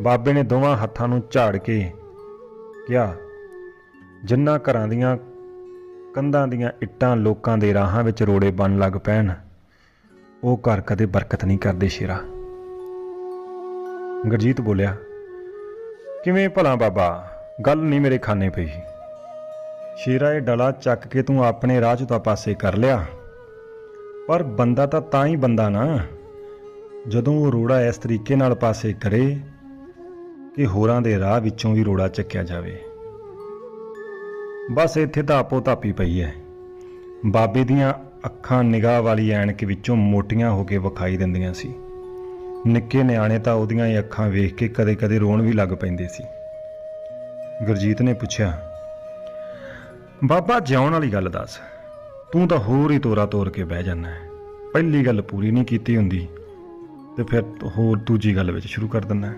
ਬਾਬੇ ਨੇ ਦੋਵਾਂ ਹੱਥਾਂ ਨੂੰ ਝਾੜ ਕੇ ਕਿਹਾ, ਜਿੰਨਾ ਘਰਾਂ ਦੀਆਂ ਕੰਧਾਂ ਦੀਆਂ ਇੱਟਾਂ ਲੋਕਾਂ ਦੇ ਰਾਹਾਂ ਵਿੱਚ ਰੋੜੇ ਬਣ ਲੱਗ ਪੈਣ, ਉਹ ਘਰ ਕਦੇ ਬਰਕਤ ਨਹੀਂ ਕਰਦੇ ਸ਼ੇਰਾ। ਗੁਰਜੀਤ ਬੋਲਿਆ, ਕਿਵੇਂ ਭਲਾ ਬਾਬਾ, ਗੱਲ ਨਹੀਂ ਮੇਰੇ ਖਾਨੇ ਪਈ। ਸ਼ੇਰਾ ਇਹ ਡਲਾ ਚੱਕ ਕੇ ਤੂੰ ਆਪਣੇ ਰਾਹ 'ਚ ਤਾਂ ਪਾਸੇ ਕਰ ਲਿਆ। ਪਰ ਬੰਦਾ ਤਾਂ ਤਾਂ ਹੀ ਬੰਦਾ ਨਾ। ਜਦੋਂ ਉਹ ਰੋੜਾ ਇਸ ਤਰੀਕੇ ਨਾਲ ਪਾਸੇ ਕਰੇ ਕਿ ਹੋਰਾਂ ਦੇ ਰਾਹ ਵਿੱਚੋਂ ਵੀ ਰੋੜਾ ਚੱਕਿਆ ਜਾਵੇ। ਬਸ ਇੱਥੇ ਤਾਂ ਆਪੋ ਧਾਪੀ ਪਈ ਹੈ। ਬਾਬੇ ਦੀਆਂ ਅੱਖਾਂ ਨਿਗਾਹ ਵਾਲੀ ਐਨਕ ਵਿੱਚੋਂ ਮੋਟੀਆਂ ਹੋ ਕੇ ਵਿਖਾਈ ਦਿੰਦੀਆਂ ਸੀ। ਨਿੱਕੇ ਨਿਆਣੇ ਤਾਂ ਉਹਦੀਆਂ ਹੀ ਅੱਖਾਂ ਵੇਖ ਕੇ ਕਦੇ-ਕਦੇ ਰੋਣ ਵੀ ਲੱਗ ਪੈਂਦੇ ਸੀ। ਗੁਰਜੀਤ ਨੇ ਪੁੱਛਿਆ, ਬਾਬਾ, ਜਿਉਣ ਵਾਲੀ ਗੱਲ ਦੱਸ। ਤੂੰ ਤਾਂ ਹੋਰ ਹੀ ਤੋਰਾ ਤੋਰ ਕੇ ਬਹਿ ਜਾਂਦਾ ਪਹਿਲੀ ਗੱਲ ਪੂਰੀ ਨਹੀਂ ਕੀਤੀ ਹੁੰਦੀ। ਤੇ ਫਿਰ ਹੋਰ ਦੂਜੀ ਗੱਲ ਵਿੱਚ ਸ਼ੁਰੂ ਕਰ ਦਿੰਦਾ